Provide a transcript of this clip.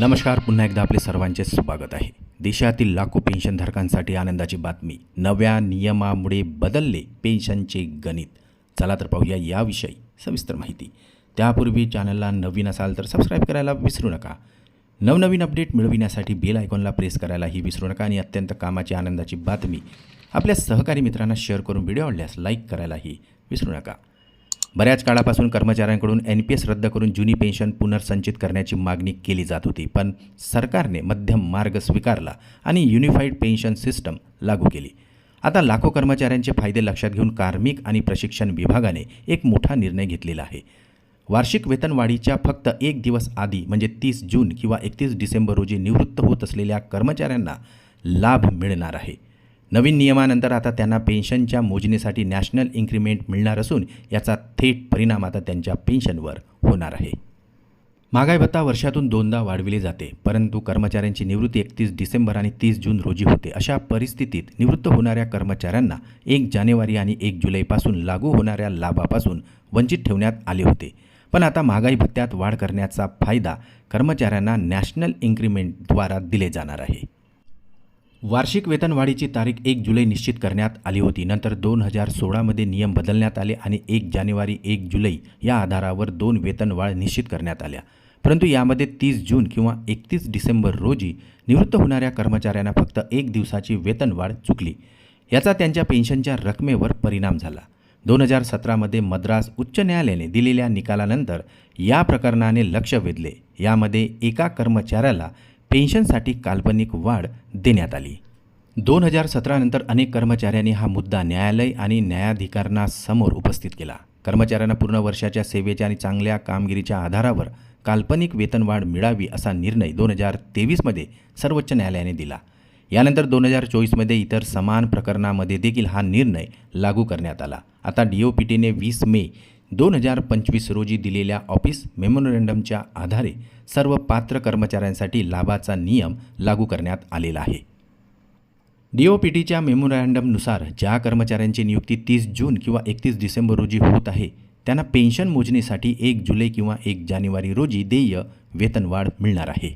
नमस्कार पुन्हा एकदा आपले सर्वांचे स्वागत आहे. देशातील लाखो पेन्शनधारकांसाठी आनंदाची बातमी. नव्या नियमामुळे बदलले पेन्शनचे गणित. चला तर पाहूया याविषयी सविस्तर माहिती. त्यापूर्वी चॅनलला नवीन असाल तर सबस्क्राईब करायला विसरू नका. नवनवीन अपडेट मिळविण्यासाठी बेल आयकॉनला प्रेस करायलाही विसरू नका आणि अत्यंत कामाची आनंदाची बातमी आपल्या सहकारी मित्रांना शेअर करून व्हिडिओ आवडल्यास लाईक करायलाही विसरू नका. बऱ्याच काळापासून कर्मचाऱ्यांकडून एन पी एस रद्द करून जुनी पेन्शन पुनर्संचित करण्याची मागणी केली जात होती पण सरकारने मध्यम मार्ग स्वीकारला आणि युनिफाईड पेन्शन सिस्टम लागू केली. आता लाखो कर्मचाऱ्यांचे फायदे लक्षात घेऊन कार्मिक आणि प्रशिक्षण विभागाने एक मोठा निर्णय घेतलेला आहे. वार्षिक वेतनवाढीच्या फक्त एक दिवस आधी म्हणजे तीस जून किंवा एकतीस डिसेंबर रोजी निवृत्त होत असलेल्या कर्मचाऱ्यांना लाभ मिळणार आहे. नवीन नियमानंतर आता त्यांना पेन्शनच्या मोजणीसाठी नॅशनल इन्क्रीमेंट मिळणार असून याचा थेट परिणाम आता त्यांच्या पेन्शनवर होणार आहे. महागाई भत्ता वर्षातून दोनदा वाढविली जाते परंतु कर्मचाऱ्यांची निवृत्ती एकतीस डिसेंबर आणि तीस जून रोजी होते. अशा परिस्थितीत निवृत्त होणाऱ्या कर्मचाऱ्यांना एक जानेवारी आणि एक जुलैपासून लागू होणाऱ्या लाभापासून वंचित ठेवण्यात आले होते. पण आता महागाई भत्त्यात वाढ करण्याचा फायदा कर्मचाऱ्यांना नॅशनल इन्क्रीमेंटद्वारा दिले जाणार आहे. वार्षिक वेतनवाढीची तारीख एक जुलै निश्चित करण्यात आली होती. नंतर दोन हजार सोळामध्ये नियम बदलण्यात आले आणि एक जानेवारी एक जुलै या आधारावर दोन वेतनवाढ निश्चित करण्यात आल्या. परंतु यामध्ये तीस जून किंवा एकतीस डिसेंबर रोजी निवृत्त होणाऱ्या कर्मचाऱ्यांना फक्त एक दिवसाची वेतनवाढ चुकली. याचा त्यांच्या पेन्शनच्या रकमेवर परिणाम झाला. दोन हजार सतरामध्ये मद्रास उच्च न्यायालयाने दिलेल्या निकालानंतर या प्रकरणाने लक्ष वेधले. यामध्ये एका कर्मचाऱ्याला पेन्शनसाठी काल्पनिक वाढ देण्यात आली. दोन हजार सतरानंतर अनेक कर्मचाऱ्यांनी हा मुद्दा न्यायालय आणि न्यायाधिकरणासमोर उपस्थित केला. कर्मचाऱ्यांना पूर्ण वर्षाच्या सेवेच्या आणि चांगल्या कामगिरीच्या आधारावर काल्पनिक वेतनवाढ मिळावी असा निर्णय दोन हजार तेवीसमध्ये सर्वोच्च न्यायालयाने दिला. यानंतर दोन हजार चोवीसमध्ये इतर समान प्रकरणामध्ये देखील हा निर्णय लागू करण्यात आला. आता डी ओ पी टीने वीस मे दोन हजार पंचवीस रोजी दिलेल्या ऑफिस मेमोरंडमच्या आधारे सर्व पात्र कर्मचाऱ्यांसाठी लाभाचा नियम लागू करण्यात आलेला आहे. डी ओ पी टीच्या मेमोरँडमनुसार ज्या कर्मचाऱ्यांची नियुक्ती तीस जून किंवा एकतीस डिसेंबर रोजी होत आहे त्यांना पेन्शन मोजणीसाठी एक जुलै किंवा एक जानेवारी रोजी देय वेतनवाढ मिळणार आहे.